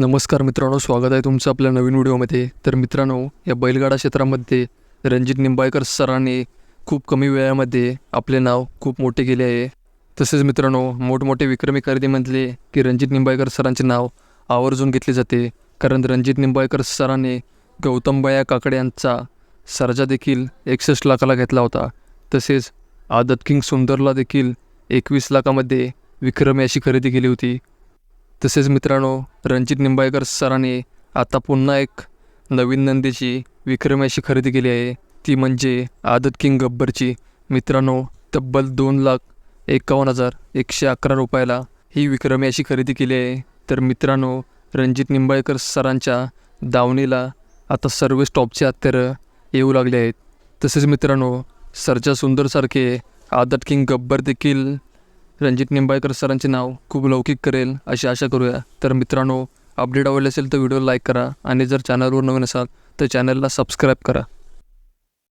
नमस्कार मित्रांनो स्वागत आहे तुमचं आपल्या नवीन व्हिडिओमध्ये. तर मित्रांनो या बैलगाडा क्षेत्रामध्ये रणजित निंबाळकर सरांनी खूप कमी वेळामध्ये आपले नाव खूप मोठे केले आहे. तसेच मित्रांनो मोठमोठे विक्रमी खरेदी म्हटले की रणजित निंबाळकर सरांचे नाव आवर्जून घेतले जाते. कारण रणजित निंबाळकर सरांनी गौतमबाया काकडे यांचा सर्जा देखील एकसष्ट लाखाला घेतला होता. तसेच आदत किंग सुंदरला देखील एकवीस लाखामध्ये विक्रमी अशी खरेदी केली होती. तसेच मित्रांनो रणजित निंबाळकर सरांनी आता पुन्हा एक नवीन नंदीची विक्रमाशी खरेदी केली आहे. ती म्हणजे आदत किंग गब्बरची. मित्रांनो तब्बल दोन लाख एकावन्न हजार एकशे अकरा रुपयाला ही विक्रमी अशी खरेदी केली आहे. तर मित्रांनो रणजित निंबाळकर सरांच्या दावणीला आता सर्व स्टॉपचे हत्यारं येऊ लागले आहेत. तसेच मित्रांनो सरजा सुंदरसारखे आदत किंग गब्बर देखील रणजित निंबाळकर सरांचे नाव खूप लौकिक करेल अशी आशा करूया. तर मित्रांनो अपडेट आवडले असेल तर व्हिडिओ लाईक करा आणि जर चॅनलवर नवीन असाल तर चॅनलला सबस्क्राईब करा.